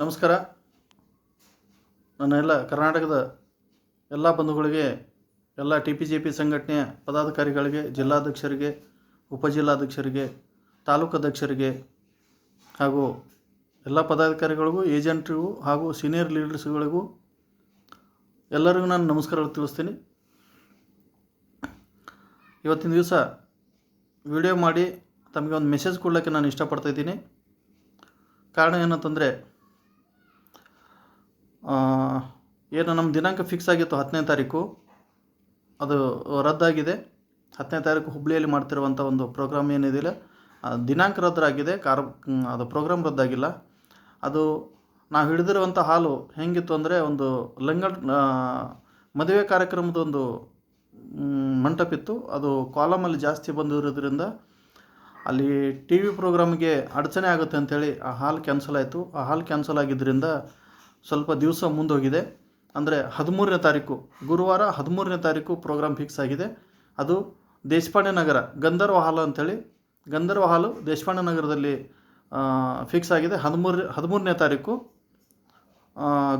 ನಮಸ್ಕಾರ. ನನ್ನ ಎಲ್ಲ ಕರ್ನಾಟಕದ ಎಲ್ಲ ಬಂಧುಗಳಿಗೆ, ಎಲ್ಲ ಟಿ ಪಿ ಜೆ ಪಿ ಸಂಘಟನೆಯ ಪದಾಧಿಕಾರಿಗಳಿಗೆ, ಜಿಲ್ಲಾಧ್ಯಕ್ಷರಿಗೆ, ಉಪಜಿಲ್ಲಾಧ್ಯಕ್ಷರಿಗೆ, ತಾಲೂಕು ಅಧ್ಯಕ್ಷರಿಗೆ ಹಾಗೂ ಎಲ್ಲ ಪದಾಧಿಕಾರಿಗಳಿಗೂ, ಏಜೆಂಟ್ರಿಗೂ ಹಾಗೂ ಸೀನಿಯರ್ ಲೀಡರ್ಸ್ಗಳಿಗೂ ಎಲ್ಲರಿಗೂ ನಾನು ನಮಸ್ಕಾರ ತಿಳಿಸ್ತೀನಿ. ಇವತ್ತಿನ ದಿವಸ ವಿಡಿಯೋ ಮಾಡಿ ತಮಗೆ ಒಂದು ಮೆಸೇಜ್ ಕೊಡಲಿಕ್ಕೆ ನಾನು ಇಷ್ಟಪಡ್ತಾಯಿದ್ದೀನಿ ಕಾರಣ ಏನಂತಂದರೆ ಏನು ನಮ್ಮ ದಿನಾಂಕ ಫಿಕ್ಸ್ ಆಗಿತ್ತು ಹತ್ತನೇ ತಾರೀಕು. ಅದು ರದ್ದಾಗಿದೆ. ಹತ್ತನೇ ತಾರೀಕು ಹುಬ್ಬಳ್ಳಿಯಲ್ಲಿ ಮಾಡ್ತಿರುವಂಥ ಒಂದು ಪ್ರೋಗ್ರಾಮ್ ಏನಿದಿಲ್ಲ ದಿನಾಂಕ ರದ್ದಾಗಿದೆ. ಕಾರ್ ಅದು ಪ್ರೋಗ್ರಾಮ್ ರದ್ದಾಗಿಲ್ಲ. ಅದು ನಾವು ಹಿಡಿದಿರುವಂಥ ಹಾಲು ಹೆಂಗಿತ್ತು ಅಂದರೆ ಒಂದು ಲಂಗ ಮದುವೆ ಕಾರ್ಯಕ್ರಮದ ಒಂದು ಮಂಟಪ ಇತ್ತು. ಅದು ಕಾಲಮಲ್ಲಿ ಜಾಸ್ತಿ ಬಂದಿರೋದ್ರಿಂದ ಅಲ್ಲಿ ಟಿ ವಿ ಪ್ರೋಗ್ರಾಮ್ಗೆ ಅಡಚಣೆ ಆಗುತ್ತೆ ಅಂಥೇಳಿ ಆ ಹಾಲ್ ಕ್ಯಾನ್ಸಲ್ ಆಯಿತು. ಆ ಹಾಲ್ ಕ್ಯಾನ್ಸಲ್ ಆಗಿದ್ದರಿಂದ ಸ್ವಲ್ಪ ದಿವಸ ಮುಂದೋಗಿದೆ. ಅಂದರೆ ಹದಿಮೂರನೇ ತಾರೀಕು, ಗುರುವಾರ ಹದಿಮೂರನೇ ತಾರೀಕು ಪ್ರೋಗ್ರಾಮ್ ಫಿಕ್ಸ್ ಆಗಿದೆ. ಅದು ದೇಶಪಾಂಡೆ ನಗರ ಗಂಧರ್ವ ಹಾಲು ಅಂಥೇಳಿ ಗಂಧರ್ವ ಹಾಲು ದೇಶಪಾಂಡೆ ನಗರದಲ್ಲಿ ಫಿಕ್ಸ್ ಆಗಿದೆ. ಹದಿಮೂರು ಹದಿಮೂರನೇ ತಾರೀಕು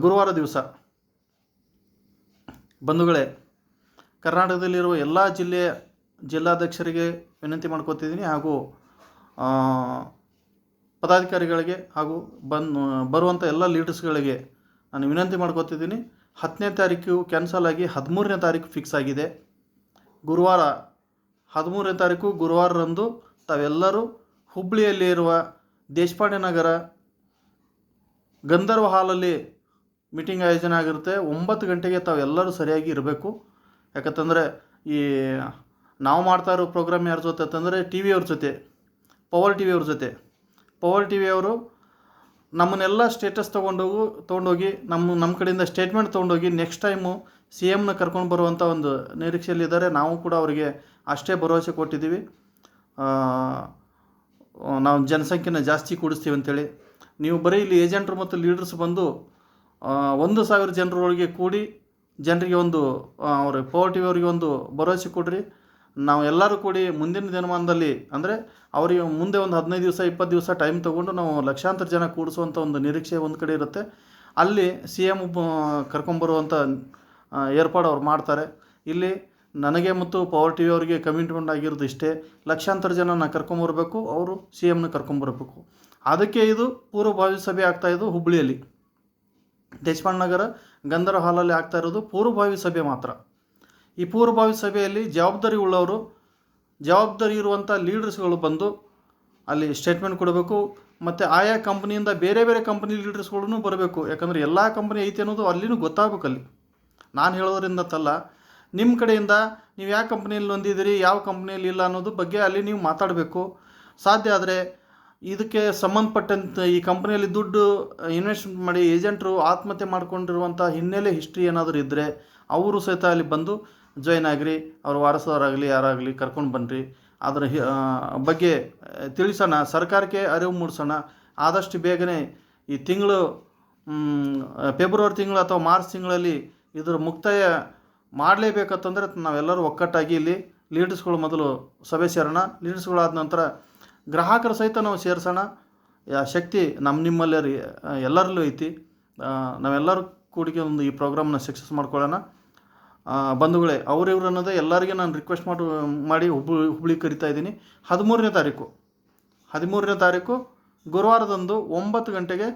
ಗುರುವಾರ ದಿವಸ. ಬಂಧುಗಳೇ, ಕರ್ನಾಟಕದಲ್ಲಿರುವ ಎಲ್ಲ ಜಿಲ್ಲೆಯ ಜಿಲ್ಲಾಧ್ಯಕ್ಷರಿಗೆ ವಿನಂತಿ ಮಾಡ್ಕೋತಿದ್ದೀನಿ. ಹಾಗೂ ಪದಾಧಿಕಾರಿಗಳಿಗೆ ಹಾಗೂ ಬನ್ ಬರುವಂಥ ಎಲ್ಲ ಲೀಡರ್ಸ್ಗಳಿಗೆ ನಾನು ವಿನಂತಿ ಮಾಡ್ಕೋತಿದ್ದೀನಿ. ಹತ್ತನೇ ತಾರೀಕು ಕ್ಯಾನ್ಸಲ್ ಆಗಿ ಹದಿಮೂರನೇ ತಾರೀಕು ಫಿಕ್ಸ್ ಆಗಿದೆ. ಗುರುವಾರ, ಹದಿಮೂರನೇ ತಾರೀಕು ಗುರುವಾರರಂದು ತಾವೆಲ್ಲರೂ ಹುಬ್ಬಳ್ಳಿಯಲ್ಲಿ ಇರುವ ದೇಶಪಾಂಡೆ ನಗರ ಗಂಧರ್ವ ಹಾಲಲ್ಲಿ ಮೀಟಿಂಗ್ ಆಯೋಜನೆ ಆಗಿರುತ್ತೆ. ಒಂಬತ್ತು ಗಂಟೆಗೆ ತಾವೆಲ್ಲರೂ ಸರಿಯಾಗಿ ಇರಬೇಕು. ಯಾಕಂತಂದರೆ ಈ ನಾವು ಮಾಡ್ತಾ ಇರೋ ಪ್ರೋಗ್ರಾಮ್ ಯಾರ ಜೊತೆ ಅಂತಂದರೆ ಟಿ ವಿಯವ್ರ ಜೊತೆ ಪವರ್ ಟಿ ವಿಯವ್ರ ಜೊತೆ. ಪವರ್ ಟಿ ವಿಯವರು ನಮ್ಮನ್ನೆಲ್ಲ ಸ್ಟೇಟಸ್ ತೊಗೊಂಡೋಗು, ತೊಗೊಂಡೋಗಿ, ನಮ್ಮ ನಮ್ಮ ಕಡೆಯಿಂದ ಸ್ಟೇಟ್ಮೆಂಟ್ ತೊಗೊಂಡೋಗಿ ನೆಕ್ಸ್ಟ್ ಟೈಮು ಸಿ ಎಮ್ನ ಕರ್ಕೊಂಡು ಬರುವಂಥ ಒಂದು ನಿರೀಕ್ಷೆಯಲ್ಲಿದ್ದಾರೆ ನಾವು ಕೂಡ ಅವರಿಗೆ ಅಷ್ಟೇ ಭರವಸೆ ಕೊಟ್ಟಿದ್ದೀವಿ. ನಾವು ಜನಸಂಖ್ಯೆನ ಜಾಸ್ತಿ ಕೂಡಿಸ್ತೀವಿ ಅಂತೇಳಿ. ನೀವು ಬರೀ ಇಲ್ಲಿ ಏಜೆಂಟ್ರು ಮತ್ತು ಲೀಡರ್ಸ್ ಬಂದು ಒಂದು ಸಾವಿರ ಜನರೊಳಗೆ ಕೂಡಿ, ಜನರಿಗೆ ಒಂದು ಅವ್ರ ಪವರ್ ಟಿ ಅವರಿಗೆ ಒಂದು ಭರವಸೆ ಕೊಡ್ರಿ. ನಾವು ಎಲ್ಲರೂ ಕೂಡಿ ಮುಂದಿನ ದಿನಮಾನದಲ್ಲಿ, ಅಂದರೆ ಅವರಿಗೆ ಮುಂದೆ ಒಂದು ಹದಿನೈದು ದಿವಸ, ಇಪ್ಪತ್ತು ದಿವಸ ಟೈಮ್ ತೊಗೊಂಡು ನಾವು ಲಕ್ಷಾಂತರ ಜನ ಕೂಡಿಸುವಂಥ ಒಂದು ನಿರೀಕ್ಷೆ ಒಂದು ಕಡೆ ಇರುತ್ತೆ. ಅಲ್ಲಿ ಸಿ ಎಂ ಕರ್ಕೊಂಬರುವಂಥ ಏರ್ಪಾಡು ಅವ್ರು ಮಾಡ್ತಾರೆ. ಇಲ್ಲಿ ನನಗೆ ಮತ್ತು ಪವರ್ ಟಿ ಅವರಿಗೆ ಕಮಿಟ್ಮೆಂಟ್ ಆಗಿರೋದು ಇಷ್ಟೇ. ಲಕ್ಷಾಂತರ ಜನ ನಾನು ಕರ್ಕೊಂಬರ್ಬೇಕು, ಅವರು ಸಿ ಎಮ್ನ ಕರ್ಕೊಂಬರಬೇಕು. ಅದಕ್ಕೆ ಇದು ಪೂರ್ವಭಾವಿ ಸಭೆ ಆಗ್ತಾ ಇದ್ದು ಹುಬ್ಬಳ್ಳಿಯಲ್ಲಿ ದೇಶಪಾಂಡ್ ನಗರ ಗಂಧರ ಹಾಲಲ್ಲಿ ಆಗ್ತಾ ಇರೋದು ಪೂರ್ವಭಾವಿ ಸಭೆ ಮಾತ್ರ. ಈ ಪೂರ್ವಭಾವಿ ಸಭೆಯಲ್ಲಿ ಜವಾಬ್ದಾರಿ ಉಳ್ಳವರು, ಜವಾಬ್ದಾರಿ ಇರುವಂಥ ಲೀಡರ್ಸ್ಗಳು ಬಂದು ಅಲ್ಲಿ ಸ್ಟೇಟ್ಮೆಂಟ್ ಕೊಡಬೇಕು ಮತ್ತು ಆಯಾ ಕಂಪ್ನಿಯಿಂದ ಬೇರೆ ಬೇರೆ ಕಂಪ್ನಿ ಲೀಡರ್ಸ್ಗಳೂ ಬರಬೇಕು. ಯಾಕಂದರೆ ಎಲ್ಲ ಕಂಪ್ನಿ ಐತೆ ಅನ್ನೋದು ಅಲ್ಲಿನೂ ಗೊತ್ತಾಗಬೇಕು ಅಲ್ಲಿ ನಾನು ಹೇಳೋದ್ರಿಂದ ತಲ್ಲ ನಿಮ್ಮ ಕಡೆಯಿಂದ ನೀವು ಯಾವ ಕಂಪ್ನಿಯಲ್ಲಿ ಹೊಂದಿದ್ದೀರಿ ಯಾವ ಕಂಪ್ನಿಯಲ್ಲಿ ಇಲ್ಲ ಅನ್ನೋದು ಬಗ್ಗೆ ಅಲ್ಲಿ ನೀವು ಮಾತಾಡಬೇಕು. ಸಾಧ್ಯ ಆದರೆ ಇದಕ್ಕೆ ಸಂಬಂಧಪಟ್ಟಂತೆ ಈ ಕಂಪ್ನಿಯಲ್ಲಿ ದುಡ್ಡು ಇನ್ವೆಸ್ಟ್ ಮಾಡಿ ಏಜೆಂಟರು ಆತ್ಮಹತ್ಯೆ ಮಾಡಿಕೊಂಡಿರುವಂಥ ಹಿನ್ನೆಲೆ ಹಿಸ್ಟ್ರಿ ಏನಾದರೂ ಇದ್ದರೆ ಅವರು ಸಹಿತ ಅಲ್ಲಿ ಬಂದು ಜಾಯ್ನ್ ಆಗಿರಿ ಅವ್ರ ವಾರಸದವರಾಗಲಿ ಯಾರಾಗಲಿ ಕರ್ಕೊಂಡು ಬನ್ನಿರಿ ಅದರ ಬಗ್ಗೆ ಆ, ತಿಳಿಸೋಣ ಸರ್ಕಾರಕ್ಕೆ ಅರಿವು ಮೂಡಿಸೋಣ. ಆದಷ್ಟು ಬೇಗನೆ ಈ ತಿಂಗಳು ಫೆಬ್ರವರಿ ತಿಂಗಳು ಅಥವಾ ಮಾರ್ಚ್ ತಿಂಗಳಲ್ಲಿ ಇದರ ಮುಕ್ತಾಯ ಮಾಡಲೇಬೇಕಂತಂದರೆ ನಾವೆಲ್ಲರೂ ಒಕ್ಕಟ್ಟಾಗಿ ಇಲ್ಲಿ ಲೀಡರ್ಸ್ಗಳು ಮೊದಲು ಸಭೆ ಸೇರೋಣ. ಲೀಡರ್ಸ್ಗಳಾದ ನಂತರ ಗ್ರಾಹಕರ ಸಹಿತ ನಾವು ಸೇರಿಸೋಣ. ಯಾ ಶಕ್ತಿ ನಮ್ಮ ನಿಮ್ಮಲ್ಲಿ ಎಲ್ಲರಲ್ಲೂ ಐತಿ. ನಾವೆಲ್ಲರೂ ಕೂಡಿಗೆ ಒಂದು ಈ ಪ್ರೋಗ್ರಾಮ್ನ ಸಕ್ಸಸ್ ಮಾಡ್ಕೊಳ್ಳೋಣ. ಆ, ಬಂಧುಗಳೇ ಅವ್ರಿವ್ರು ಅನ್ನೋದೇ ಎಲ್ಲರಿಗೆ ನಾನು ರಿಕ್ವೆಸ್ಟ್ ಮಾಡಿ ಮಾಡಿ ಹುಬ್ಬಳ್ಳಿ ಹುಬ್ಳಿ ಕರಿತಾ ಇದ್ದೀನಿ. ಹದಿಮೂರನೇ ತಾರೀಕು. ಹದಿಮೂರನೇ ತಾರೀಕು, ಗುರುವಾರದಂದು ಒಂಬತ್ತು ಗಂಟೆಗೆ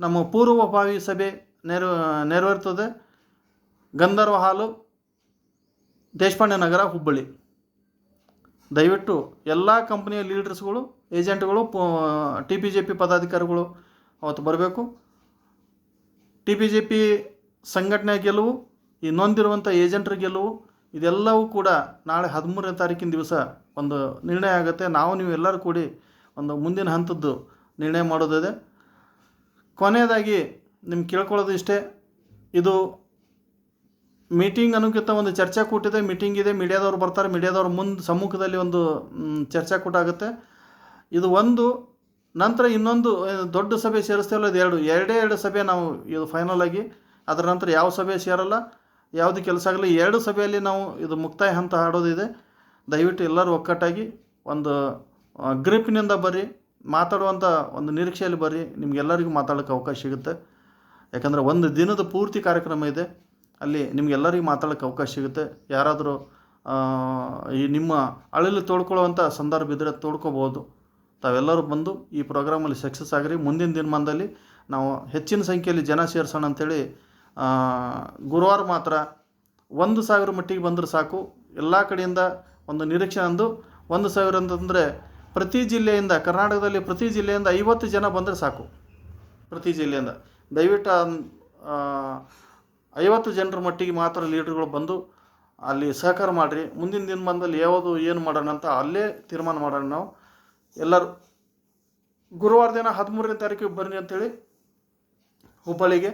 ನಮ್ಮ ಪೂರ್ವಭಾವಿ ಸಭೆ ನೆರವ ನೆರವೇರ್ತದೆ. ಗಂಧರ್ವ ಹಾಲು, ದೇಶಪಾಂಡೆ ನಗರ, ಹುಬ್ಬಳ್ಳಿ. ದಯವಿಟ್ಟು ಎಲ್ಲ ಕಂಪ್ನಿಯ ಲೀಡರ್ಸ್ಗಳು ಏಜೆಂಟ್ಗಳು ಟಿ ಪಿ ಜೆ ಪಿ ಪದಾಧಿಕಾರಿಗಳು ಅವತ್ತು ಬರಬೇಕು. ಟಿ ಪಿ ಜೆ ಪಿ ಸಂಘಟನೆ ಗೆಲುವು ಈ ನೊಂದಿರುವಂಥ ಏಜೆಂಟ್ರ ಗೆಲುವು ಇದೆಲ್ಲವೂ ಕೂಡ ನಾಳೆ ಹದಿಮೂರನೇ ತಾರೀಕಿನ ದಿವಸ ಒಂದು ನಿರ್ಣಯ ಆಗುತ್ತೆ. ನಾವು ನೀವು ಎಲ್ಲರೂ ಕೂಡಿ ಒಂದು ಮುಂದಿನ ಹಂತದ್ದು ನಿರ್ಣಯ ಮಾಡೋದಿದೆ. ಕೊನೆಯದಾಗಿ ನಿಮ್ಗೆ ಕೇಳ್ಕೊಳ್ಳೋದು ಇಷ್ಟೇ, ಇದು ಮೀಟಿಂಗ್ ಅನ್ನೋಕ್ಕಿಂತ ಒಂದು ಚರ್ಚಾ ಕೊಟ್ಟಿದೆ ಇದೆ, ಮೀಟಿಂಗ್ ಇದೆ, ಮೀಡಿಯಾದವ್ರು ಬರ್ತಾರೆ, ಮೀಡಿಯಾದವ್ರ ಮುಂದೆ ಸಮ್ಮುಖದಲ್ಲಿ ಒಂದು ಚರ್ಚಾಕೂಟ ಚರ್ಚಾ ಕೂಟ ಆಗುತ್ತೆ. ಇದು ಒಂದು, ನಂತರ ಇನ್ನೊಂದು ದೊಡ್ಡ ಸಭೆ ಸೇರಿಸ್ತೇವಲ್ಲ ಇದು ಎರಡು, ಎರಡೇ ಎರಡು ಸಭೆ ನಾವು ಇದು ಫೈನಲ್ ಆಗಿ, ಅದರ ನಂತರ ಯಾವ ಸಭೆ ಸೇರಲ್ಲ. ಯಾವುದು ಕೆಲಸ ಆಗಲಿ, ಎರಡು ಸಭೆಯಲ್ಲಿ ನಾವು ಇದು ಮುಕ್ತಾಯ ಹಂತ ಹಾಡೋದಿದೆ. ದಯವಿಟ್ಟು ಎಲ್ಲರೂ ಒಕ್ಕಟ್ಟಾಗಿ ಒಂದು ಗ್ರಿಪ್ನಿಂದ ಬರ್ರಿ ಮಾತಾಡುವಂಥ ಒಂದು ನಿರೀಕ್ಷೆಯಲ್ಲಿ ಬರ್ರಿ, ನಿಮಗೆಲ್ಲರಿಗೂ ಮಾತಾಡೋಕ್ಕೆ ಅವಕಾಶ ಸಿಗುತ್ತೆ. ಯಾಕಂದರೆ ಒಂದು ದಿನದ ಪೂರ್ತಿ ಕಾರ್ಯಕ್ರಮ ಇದೆ, ಅಲ್ಲಿ ನಿಮಗೆಲ್ಲರಿಗೂ ಮಾತಾಡೋಕ್ಕೆ ಅವಕಾಶ ಸಿಗುತ್ತೆ. ಯಾರಾದರೂ ಈ ನಿಮ್ಮ ಅಳಲು ತೋಡ್ಕೊಳ್ಳುವಂಥ ಸಂದರ್ಭ ಇದ್ದರೆ ತೋಡ್ಕೋಬೋದು ತಾವೆಲ್ಲರೂ ಬಂದು ಈ ಪ್ರೋಗ್ರಾಮಲ್ಲಿ ಸಕ್ಸಸ್ ಆಗಿರಿ. ಮುಂದಿನ ದಿನಮಾನದಲ್ಲಿ ನಾವು ಹೆಚ್ಚಿನ ಸಂಖ್ಯೆಯಲ್ಲಿ ಜನ ಸೇರಿಸೋಣ ಅಂಥೇಳಿ ಗುರುವಾರ ಮಾತ್ರ ಒಂದು ಸಾವಿರ ಮಟ್ಟಿಗೆ ಬಂದರೆ ಸಾಕು. ಎಲ್ಲ ಕಡೆಯಿಂದ ಒಂದು ನಿರೀಕ್ಷೆ ಅಂದು ಒಂದು ಸಾವಿರ ಅಂತಂದರೆ ಪ್ರತಿ ಜಿಲ್ಲೆಯಿಂದ, ಕರ್ನಾಟಕದಲ್ಲಿ ಪ್ರತಿ ಜಿಲ್ಲೆಯಿಂದ ಐವತ್ತು ಜನ ಬಂದರೆ ಸಾಕು. ಪ್ರತಿ ಜಿಲ್ಲೆಯಿಂದ. ದಯವಿಟ್ಟು ಐವತ್ತು ಜನರ ಮಟ್ಟಿಗೆ ಮಾತ್ರ ಲೀಡ್ರ್ಗಳು ಬಂದು ಅಲ್ಲಿ ಸಹಕಾರ ಮಾಡಿರಿ. ಮುಂದಿನ ದಿನಮಾನದಲ್ಲಿ ಯಾವುದು ಏನು ಮಾಡೋಣ ಅಂತ ಅಲ್ಲೇ ತೀರ್ಮಾನ ಮಾಡೋಣ ನಾವು. ಎಲ್ಲರೂ ಗುರುವಾರ ದಿನ ಹದಿಮೂರನೇ ತಾರೀಕಿಗೆ ಬನ್ನಿ ಅಂತೇಳಿ ಹುಬ್ಬಳ್ಳಿಗೆ.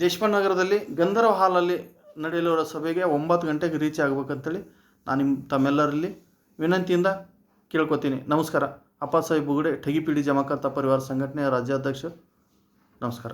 ದೇಶಪಾಂಡೆ ನಗರದಲ್ಲಿ ಗಂಧರ್ವ ಹಾಲಲ್ಲಿ ನಡೆಯಲಿರುವ ಸಭೆಗೆ ಒಂಬತ್ತು ಗಂಟೆಗೆ ರೀಚ್ ಆಗಬೇಕಂತೇಳಿ ನಾನು ನಿಮ್ಮ ತಮ್ಮೆಲ್ಲರಲ್ಲಿ ವಿನಂತಿಯಿಂದ ಕೇಳ್ಕೊತೀನಿ. ನಮಸ್ಕಾರ. ಅಪ್ಪ ಸಾಹೇಬ್ ಬುಗುಡೆ ಠಗಿಪಿಡಿ ಜಮಾಕರ್ತ ಪರಿವಾರ ಸಂಘಟನೆಯ ರಾಜ್ಯಾಧ್ಯಕ್ಷ. ನಮಸ್ಕಾರ.